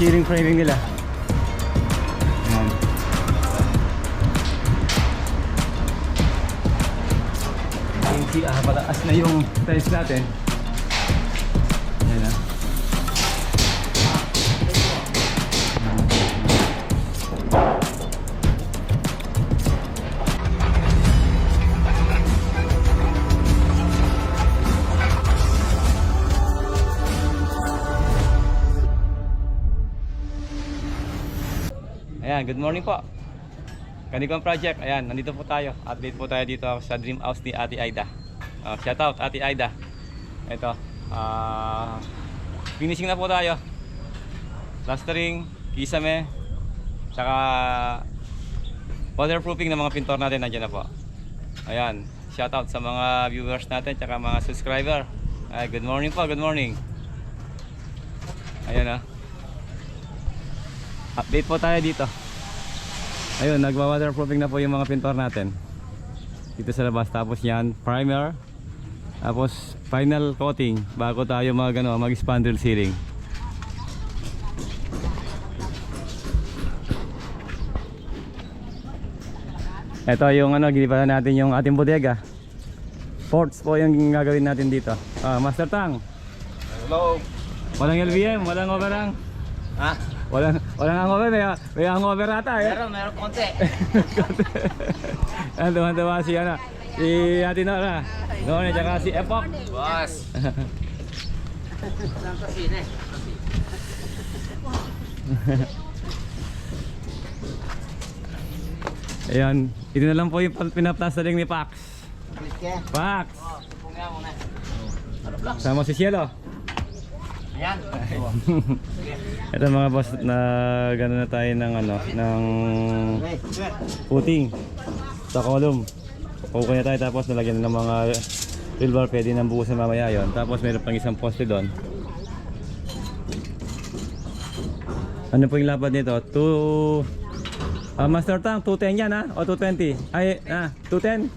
ceiling framing nila. Ayan. Si ah, pataas na yung tiles natin. Ayan, good morning po. Kanikong Project, ayan, nandito po tayo. Update po tayo dito sa Dream House ni Ate Aida. Uh, shout out, Ate Aida. Ito, ah, finishing na po tayo. Plastering, kisame, tsaka waterproofing ng mga pintor natin nandiyan na po. Ayan, shout out sa mga viewers natin, tsaka mga subscriber. Ay, good morning po, good morning. Ayan ah. Update po tayo dito. Ayun, nagwa-waterproofing na po yung mga pintor natin. Dito sa labas. Tapos yan, primer. Tapos final coating bago tayo mag, ano, mag-spandrel ceiling. Ito yung ano, ginipan natin yung ating bodega. Ports po yung gagawin natin dito. Ah, Master Tang, Hello. walang LVM, walang overhang. Ha? Walang walang hangover, may, may hangover ata eh. Meron, meron konti. Ano, tuwan-tuwa si ano, si Ate Nora. Nora, tsaka si Epok. Boss. Lang sa sine. Ayan, ito na lang po yung pinaplastering ni Pax. Pax! Block? Sama si Cielo. Ayan. Ito mga boss, na gano'n na tayo ng ano, ng puting sa column. Kukuha na tayo tapos nalagyan na ng mga wheel bar, pwede nang bukusan mamaya yon. Tapos meron pang isang poste doon. Ano po yung lapad nito? 2 Ah, Master Tang, 210 yan ha? O 220? Ay, ah, 210?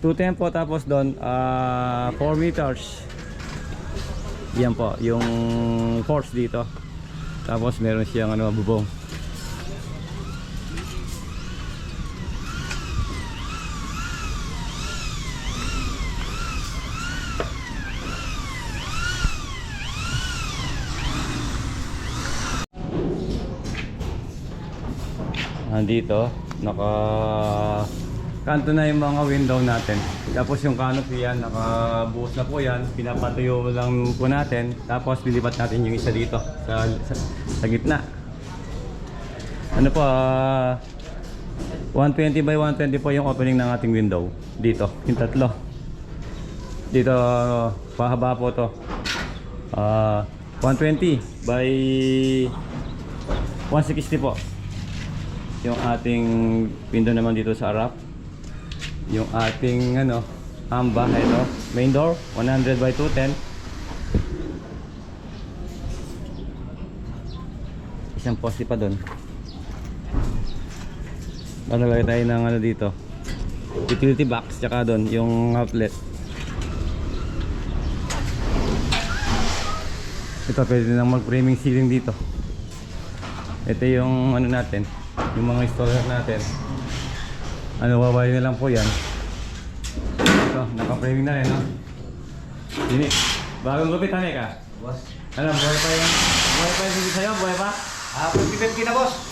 210 po tapos doon, ah, 4 meters. Yan po, yung force dito. Tapos meron siyang ano, bubong. Nandito, naka kanto na yung mga window natin. Tapos yung canopy yan, nakabuhos na po yan. Pinapatuyo lang po natin. Tapos lilipat natin yung isa dito sa, sa, sa gitna. Ano po, ah, 120 by 120 po yung opening ng ating window. Dito, yung tatlo. Dito, pahaba po to. Ah, 120 by 160 po yung ating window naman dito sa harap yung ating ano amba ito. Main door 100 by 210 isang poste pa doon Malalagay tayo ng ano dito. Utility box tsaka doon yung outlet. Ito pwede nang mag framing ceiling dito. Ito yung ano natin yung mga installer natin ano wawain na lang po yan ito naka-framing na rin no ini bagong gupit hanay ka Boss. ano buhay pa yung buhay pa yung sa'yo buhay pa Ah, 50-50 na, boss.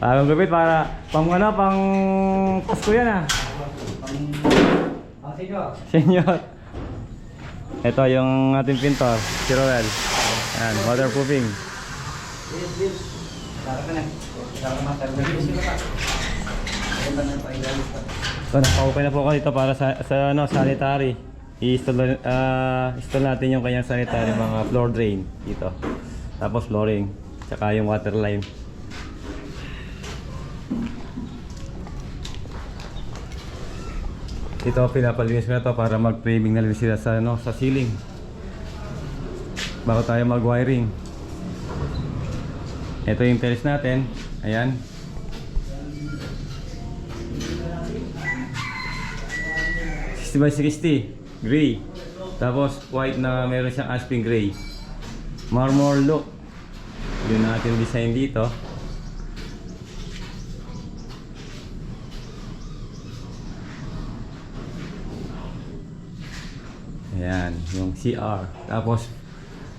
bagong gupit para pang ano pang Pasko yan ah Ang sinyo. Senyor. Ito yung ating pintor, si Roel. Ayan, waterproofing. Bilis, bilis. So, naka-open na po ako dito para sa, sa ano, sanitary. I-install ah, install natin yung kanyang sanitary mga floor drain dito. Tapos flooring, tsaka yung water line. Ito pinapalinis ko na to para mag-framing na rin sila sa ano, sa ceiling. Bago tayo mag-wiring. Ito yung tiles natin. Ayan. by 60 gray tapos white na meron siyang aspin gray marmor look. Yun natin design dito. Ayan, yung CR. Tapos,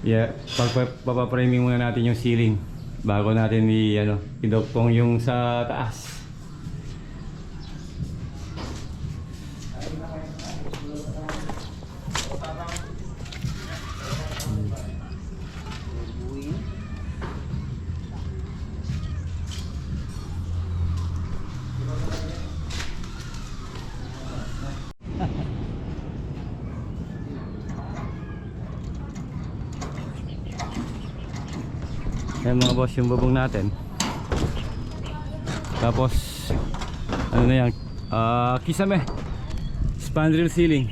yeah, pagpapapriming muna natin yung ceiling bago natin i ano, idugtong yung sa taas. Ayan mga boss yung bubong natin. Tapos ano na yan? Ah, kisame. Spandrel ceiling.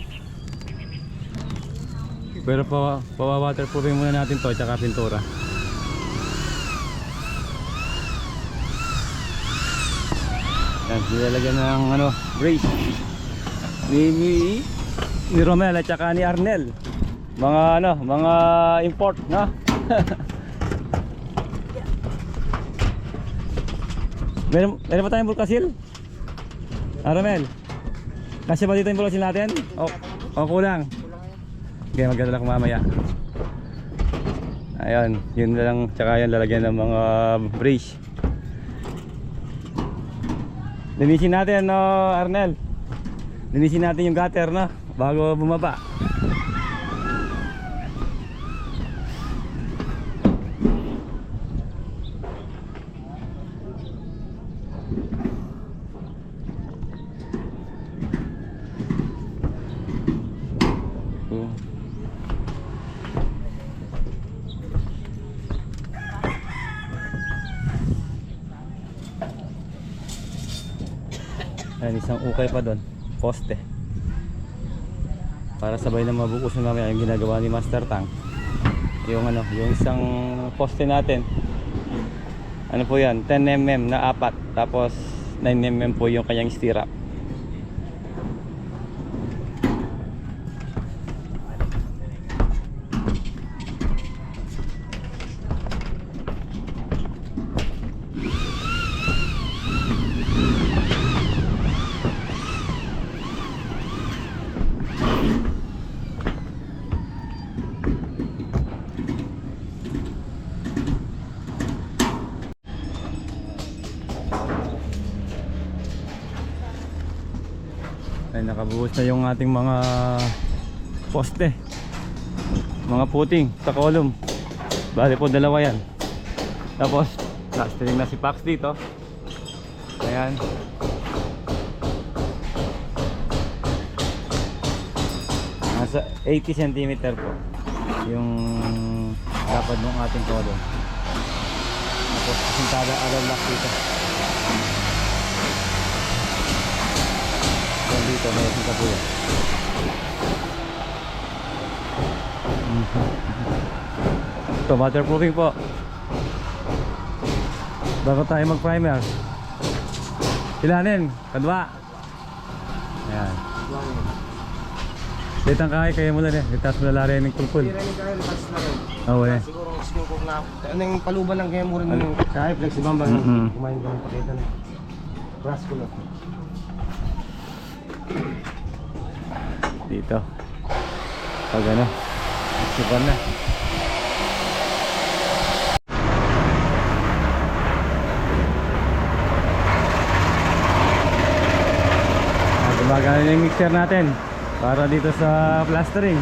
Pero pa pawa-waterproofing muna natin to tsaka pintura. Yan, nilalagyan ng ano, brace. Ni, ni, ni Romel at saka ni Arnel. Mga ano, mga import, no? Meron, meron pa tayong bulkasil? Aramel, kasya ba dito yung bulkasil natin? O, o kulang? Okay, magdadala ko mamaya. Ayun, yun lang, tsaka yan lalagyan ng mga brace. Linisin natin, no, Arnel. Linisin natin yung gutter, no, bago bumaba. Ayan, isang ukay pa doon. Poste. Para sabay na mabukusan namin yung ginagawa ni Master Tang. Yung ano, yung isang poste natin. Ano po yan? 10mm na apat. Tapos 9mm po yung kanyang stirrup. Ay nakabuhos na yung ating mga poste. Mga puting sa column bali po dalawa yan. Tapos plastering na si Pax dito. Ayan. Nasa 80 cm po yung dapat ng ating column tapos sintada aral lock dito dito, may isang kabuya. Ito, waterproofing po. Bago tayo mag-primer. Ilanin, kadwa. Ayan. Ditang kahay kayo mula niya. Itas mo lalari ng kulpul. Tira ni Kyle, mas na rin. Oo eh. Siguro smoke na. Ano yung paluban lang kaya mo rin Ano? yung kaya flexible ba? Mhm. Kumain ka ng pakita na. Brass ko lang. Dito. Pag ano, super na. Gumagana na yung mixer natin para dito sa plastering.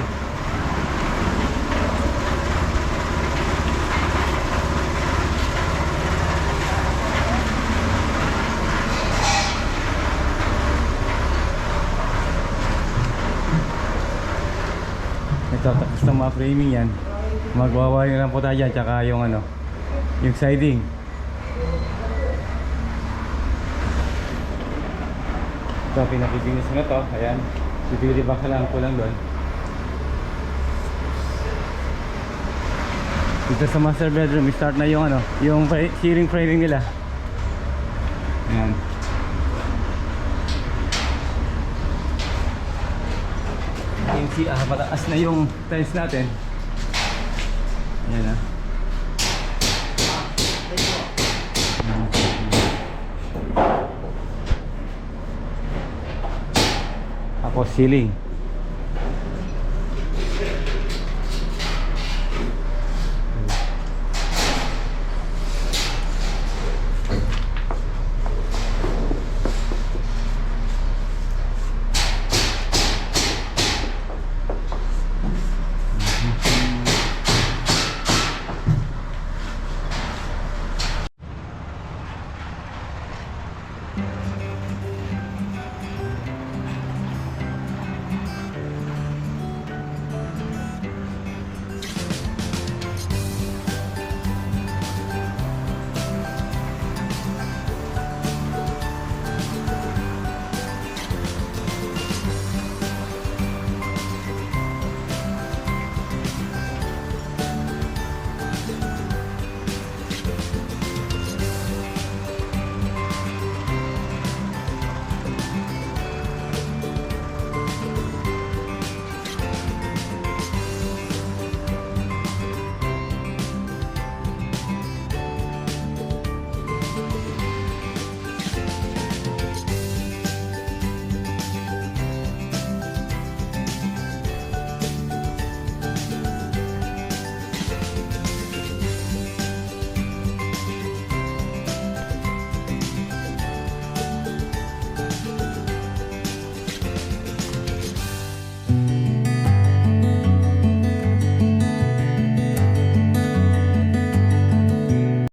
Ito, tapos na mga framing yan. Magwawaring lang po tayo dyan, tsaka yung ano, yung siding. Ito, pinapibinis na to. Ayan. Bibili ba ka lang po lang doon. Dito sa master bedroom, start na yung ano, yung ceiling framing nila. Ayan. si ah, mataas na yung tiles natin. Ayan ah. Tapos ceiling.